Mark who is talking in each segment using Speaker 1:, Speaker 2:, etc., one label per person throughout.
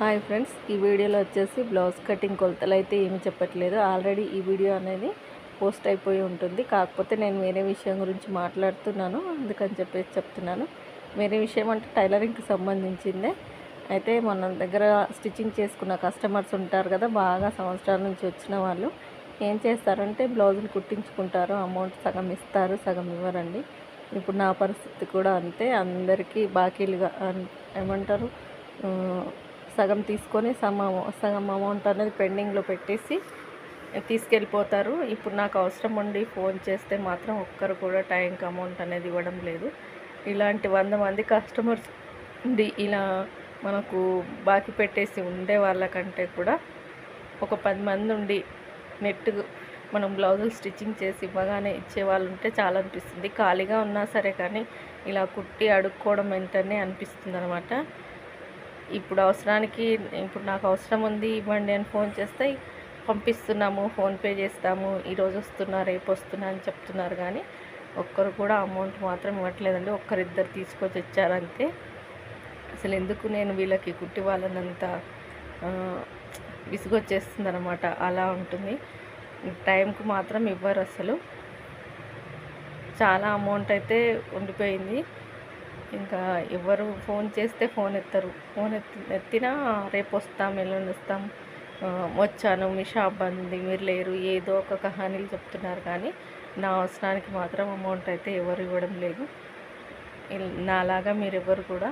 Speaker 1: Hi friends ఈ వీడియోలో వచ్చేసి బ్లౌజ్ కటింగ్ కొలతలు అయితే ఏమి చెప్పట్లేదు. ఆల్రెడీ ఈ వీడియో అనేది పోస్ట్ అయిపోయి ఉంటుంది. కాకపోతే నేను వేరే విషయం గురించి మాట్లాడుతున్నాను. అందుకని చెప్పేసి చెప్తున్నాను. వేరే విషయం అంటే టైలరింగ్కి సంబంధించిందే. అయితే మన దగ్గర స్టిచ్చింగ్ చేసుకున్న కస్టమర్స్ ఉంటారు కదా బాగా సంవత్సరాల నుంచి వచ్చిన వాళ్ళు. ఏం చేస్తారంటే బ్లౌజులు కుట్టించుకుంటారు. అమౌంట్ సగం ఇస్తారు సగం ఇవ్వరండి. ఇప్పుడు నా పరిస్థితి కూడా అంతే. అందరికీ బాకీలుగా ఏమంటారు? సగం తీసుకొని సమ సగం అమౌంట్ అనేది పెండింగ్లో పెట్టేసి తీసుకెళ్ళిపోతారు. ఇప్పుడు నాకు అవసరం ఉండి ఫోన్ చేస్తే మాత్రం ఒక్కరు కూడా టైంకి అమౌంట్ అనేది ఇవ్వడం లేదు. ఇలాంటి వంద మంది కస్టమర్స్ ఉండి ఇలా మనకు బాకీ పెట్టేసి ఉండే వాళ్ళకంటే కూడా ఒక పది మంది ఉండి నెట్ మనం బ్లౌజులు స్టిచ్చింగ్ చేసి ఇవ్వగానే ఇచ్చే వాళ్ళు ఉంటే చాలా అనిపిస్తుంది. ఖాళీగా ఉన్నా సరే కానీ ఇలా కుట్టి అడుక్కోవడం ఎంతనే అనిపిస్తుంది అనమాట ఇప్పుడు అవసరానికి ఇప్పుడు నాకు అవసరం ఉంది ఇవ్వండి అని ఫోన్ చేస్తే పంపిస్తున్నాము ఫోన్పే చేస్తాము ఈరోజు వస్తున్నా రేపు వస్తున్నా అని చెప్తున్నారు కానీ ఒక్కరు కూడా అమౌంట్ మాత్రం ఇవ్వట్లేదండి. ఒక్కరిద్దరు తీసుకొచ్చి వచ్చారంతే అసలు ఎందుకు నేను వీళ్ళకి కుట్టి వాళ్ళనంత విసుగొచ్చేస్తుంది అనమాట అలా ఉంటుంది. టైంకు మాత్రం ఇవ్వరు అసలు. చాలా అమౌంట్ అయితే ఉండిపోయింది. ఇంకా ఎవరు ఫోన్ చేస్తే ఫోన్ ఎత్తరు. ఫోన్ ఎత్తి ఎత్తినా రేపు వస్తాం ఎల్లుండి వస్తాం. వచ్చాను మీ షాప్ అంది మీరు లేరు ఏదో ఒక కహానీలు చెప్తున్నారు కానీ నా అవసరానికి మాత్రం అమౌంట్ అయితే ఎవరు ఇవ్వడం లేదు. నాలాగా మీరు ఎవరు కూడా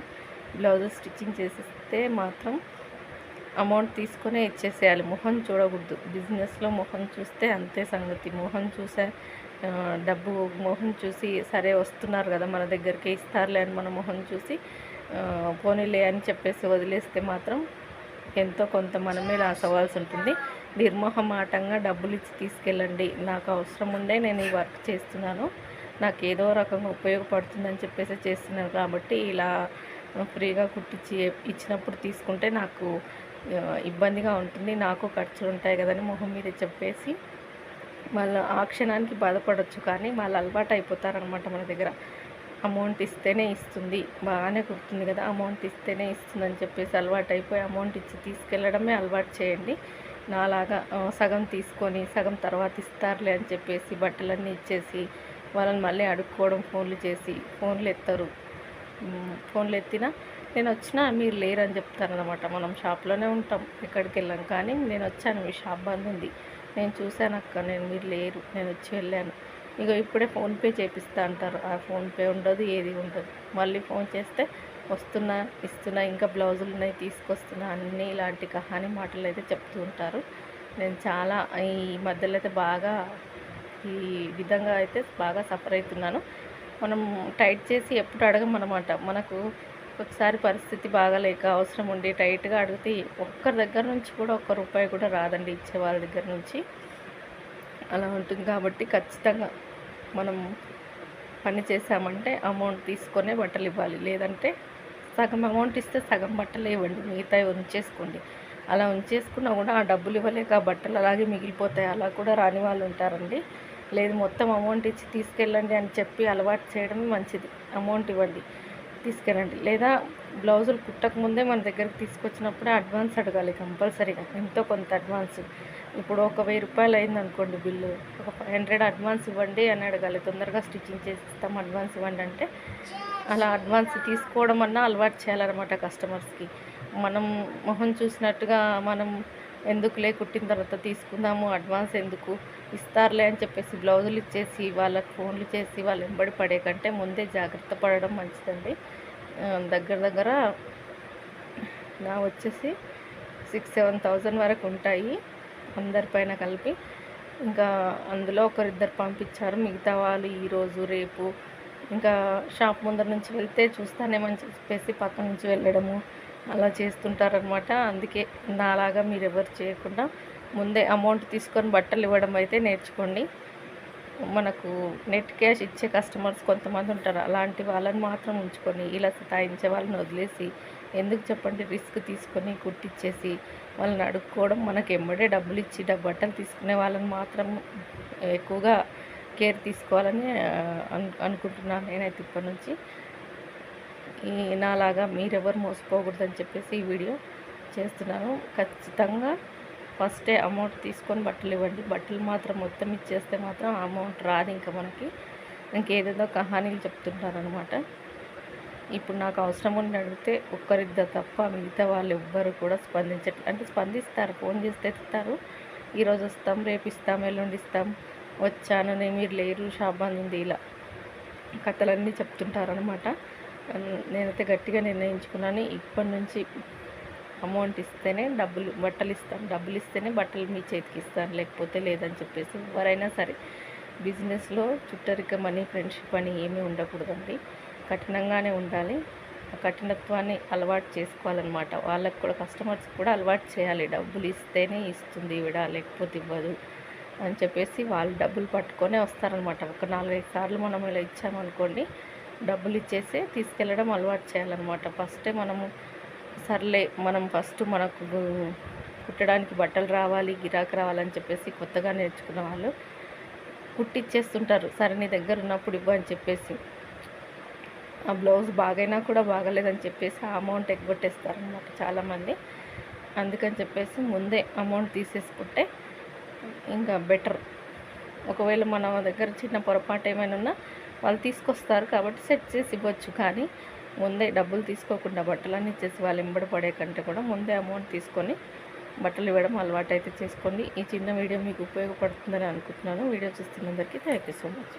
Speaker 1: బ్లౌజెస్ స్టిచ్చింగ్ చేసిస్తే మాత్రం అమౌంట్ తీసుకునే ఇచ్చేసేయాలి. మొహం చూడకూడదు. బిజినెస్లో మొహం చూస్తే అంతే సంగతి. మొహం చూసే డబ్బు మొహం చూసి సరే వస్తున్నారు కదా మన దగ్గరికి ఇస్తారులే అని మన మొహం చూసి పోనీలే అని చెప్పేసి వదిలేస్తే మాత్రం ఎంతో కొంత మనమే లాస్ అవ్వాల్సి ఉంటుంది. నిర్మోహమాటంగా డబ్బులు ఇచ్చి తీసుకెళ్ళండి. నాకు అవసరం ఉండే నేను ఈ వర్క్ చేస్తున్నాను. నాకు ఏదో రకంగా ఉపయోగపడుతుందని చెప్పేసి చేస్తున్నాను కాబట్టి ఇలా ఫ్రీగా కుట్టించి ఇచ్చినప్పుడు తీసుకుంటే నాకు ఇబ్బందిగా ఉంటుంది. నాకు ఖర్చులు ఉంటాయి కదని మొహం మీద చెప్పేసి వాళ్ళు ఆ క్షణానికి బాధపడవచ్చు కానీ వాళ్ళు అలవాటు అయిపోతారనమాట మన దగ్గర. అమౌంట్ ఇస్తేనే ఇస్తుంది. బాగానే కుడుతుంది కదా అమౌంట్ ఇస్తేనే ఇస్తుందని చెప్పేసి అలవాటు అయిపోయి అమౌంట్ ఇచ్చి తీసుకెళ్ళడమే అలవాటు చేయండి. నాలాగా సగం తీసుకొని సగం తర్వాత ఇస్తారులే అని చెప్పేసి బట్టలన్నీ ఇచ్చేసి వాళ్ళని మళ్ళీ అడుక్కోవడం ఫోన్లు చేసి ఫోన్లు ఎత్తారు. ఫోన్లు ఎత్తినా నేను వచ్చినా మీరు లేరని చెప్తారనమాట మనం షాప్లోనే ఉంటాం ఎక్కడికి వెళ్ళాం కానీ నేను వచ్చాను మీ షాప్ బంద్ ఉంది. నేను చూశాను అక్క నేను మీరు లేరు నేను వచ్చి వెళ్ళాను. ఇక ఇప్పుడే ఫోన్పే చేపిస్తా అంటారు. ఆ ఫోన్పే ఉండదు ఏది ఉండదు. మళ్ళీ ఫోన్ చేస్తే వస్తున్నా ఇస్తున్నా ఇంకా బ్లౌజులు ఉన్నాయి తీసుకొస్తున్నా అన్నీ ఇలాంటి కహాని మాటలు అయితే చెప్తూ ఉంటారు. నేను చాలా ఈ మధ్యలో అయితే బాగా ఈ విధంగా అయితే బాగా సఫర్ అవుతున్నాను. మనం టైట్ చేసి ఎప్పుడు అడగమన్నమాట. మనకు ఒకసారి పరిస్థితి బాగాలేక అవసరం ఉండి టైట్గా అడిగితే ఒక్కరి దగ్గర నుంచి కూడా ఒక్క రూపాయి కూడా రాదండి ఇచ్చే వాళ్ళ దగ్గర నుంచి. అలా ఉంటుంది కాబట్టి ఖచ్చితంగా మనం పని చేసామంటే అమౌంట్ తీసుకొనే బట్టలు ఇవ్వాలి. లేదంటే సగం అమౌంట్ ఇస్తే సగం బట్టలు ఇవ్వండి మిగతా ఉంచేసుకోండి. అలా ఉంచేసుకున్నా కూడా ఆ డబ్బులు ఇవ్వలేక ఆ బట్టలు అలాగే మిగిలిపోతాయి. అలా కూడా రాని వాళ్ళు ఉంటారండి. లేదు మొత్తం అమౌంట్ ఇచ్చి తీసుకెళ్ళండి అని చెప్పి అలవాటు చేయడమే మంచిది. అమౌంట్ ఇవ్వండి. తీసుకెళ్ళండి. లేదా బ్లౌజులు కుట్టకముందే మన దగ్గరకు తీసుకొచ్చినప్పుడే అడ్వాన్స్ అడగాలి కంపల్సరీగా. ఎంతో కొంత అడ్వాన్స్. ఇప్పుడు ఒక వెయ్యి రూపాయలు అయింది అనుకోండి బిల్లు. ఒక ఫైవ్ హండ్రెడ్ అడ్వాన్స్ ఇవ్వండి అని అడగాలి. తొందరగా స్టిచ్చింగ్ చేసి ఇస్తాం అడ్వాన్స్ ఇవ్వండి అంటే అలా అడ్వాన్స్ తీసుకోవడం అన్నా అలవాటు చేయాలన్నమాట కస్టమర్స్కి. మనం మొహం చూసినట్టుగా మనం ఎందుకులే కుట్టిన తర్వాత తీసుకుందాము అడ్వాన్స్ ఎందుకు? ఇస్తారులే అని చెప్పేసి బ్లౌజులు ఇచ్చేసి వాళ్ళకి ఫోన్లు చేసి వాళ్ళు వెంబడి పడే కంటే ముందే జాగ్రత్త పడడం మంచిదండి. దగ్గర దగ్గర నా వచ్చేసి సిక్స్ సెవెన్ థౌజండ్ వరకు ఉంటాయి అందరిపైన కలిపి. ఇంకా అందులో ఒకరిద్దరు పంపించారు మిగతా వాళ్ళు ఈరోజు రేపు. ఇంకా షాప్ ముందర నుంచి వెళ్తే చూస్తానేమని చెప్పేసి పక్క నుంచి వెళ్ళడము. అలా చేస్తుంటారనమాట అందుకే నాలాగా మీరు ఎవరు చేయకుండా ముందే అమౌంట్ తీసుకొని బట్టలు ఇవ్వడం అయితే నేర్చుకోండి. మనకు నెట్ క్యాష్ ఇచ్చే కస్టమర్స్ కొంతమంది ఉంటారు. అలాంటి వాళ్ళని మాత్రం ఉంచుకొని ఇలా సతాయించే వాళ్ళని వదిలేసి ఎందుకు చెప్పండి? రిస్క్ తీసుకొని కుట్టిచ్చేసి వాళ్ళని అడుక్కోవడం మనకి ఎమ్మడే డబ్బులు ఇచ్చి డబ్బు బట్టలు తీసుకునే వాళ్ళని మాత్రం ఎక్కువగా కేర్ తీసుకోవాలని అను అనుకుంటున్నాను నేనైతే ఇప్పటి నుంచి. నాలాగా మీరెవరు మోసపోకూడదని చెప్పేసి ఈ వీడియో చేస్తున్నాను. ఖచ్చితంగా ఫస్టే అమౌంట్ తీసుకొని బట్టలు ఇవ్వండి. బట్టలు మాత్రం మొత్తం ఇచ్చేస్తే మాత్రం అమౌంట్ రాదు ఇంకా మనకి. ఇంకేదేదో కహానీలు చెప్తుంటారనమాట ఇప్పుడు నాకు అవసరం ఉండి అడిగితే ఒక్కరిద్దరు తప్ప మిగతా వాళ్ళు ఎవ్వరు కూడా స్పందించట్ అంటే స్పందిస్తారు ఫోన్ చేస్తే ఇస్తారు ఈరోజు వస్తాం రేపు ఇస్తాం ఎల్లుండి ఇస్తాం. వచ్చాను నేను మీరు లేరు షాప్ బంద్ ఉంది ఇలా. కథలన్నీ చెప్తుంటారనమాట. నేనైతే గట్టిగా నిర్ణయించుకున్నాను. ఇప్పటి నుంచి అమౌంట్ ఇస్తేనే డబ్బులు బట్టలు ఇస్తాను. డబ్బులు ఇస్తేనే బట్టలు మీ చేతికి ఇస్తాను. లేకపోతే లేదని చెప్పేసి ఎవరైనా సరే బిజినెస్లో చుట్టరికం అని ఫ్రెండ్షిప్ అని ఏమీ ఉండకూడదండి. కఠినంగానే ఉండాలి. ఆ కఠినత్వాన్ని అలవాటు చేసుకోవాలన్నమాట. వాళ్ళకు కూడా కస్టమర్స్ కూడా అలవాటు చేయాలి. డబ్బులు ఇస్తేనే ఇస్తుంది ఈవిడ లేకపోతే ఇవ్వదు అని చెప్పేసి వాళ్ళు డబ్బులు పట్టుకొనే వస్తారనమాట ఒక నాలుగైదు సార్లు మనం ఇలా ఇచ్చామనుకోండి డబ్బులు ఇచ్చేసి తీసుకెళ్ళడం అలవాటు చేయాలన్నమాట. ఫస్టే మనము సర్లే మనం ఫస్ట్ మనకు కుట్టడానికి బట్టలు రావాలి గిరాకు రావాలని చెప్పేసి కొత్తగా నేర్చుకున్న వాళ్ళు కుట్టిచ్చేస్తుంటారు. సరే నీ దగ్గర ఉన్నప్పుడు ఇవ్వు అని చెప్పేసి. ఆ బ్లౌజ్ బాగైనా కూడా బాగలేదని చెప్పేసి ఆ అమౌంట్ ఎగ్గొట్టేస్తారనమాట చాలామంది. అందుకని చెప్పేసి ముందే అమౌంట్ తీసేసుకుంటే ఇంకా బెటర్. ఒకవేళ మన దగ్గర చిన్న పొరపాటు ఏమైనా ఉన్నా వాళ్ళు తీసుకొస్తారు కాబట్టి సెట్ చేసి ఇవ్వచ్చు. కానీ ముందే డబ్బులు తీసుకోకుండా బట్టలన్నీ ఇచ్చేసి వాళ్ళు ఎంబడి పడే కంటే కూడా ముందే అమౌంట్ తీసుకొని బట్టలు ఇవ్వడం అలవాటు అయితే చేసుకోండి. ఈ చిన్న వీడియో మీకు ఉపయోగపడుతుందని అనుకుంటున్నాను. వీడియో చూస్తున్నందరికీ థ్యాంక్ యూ సో మచ్.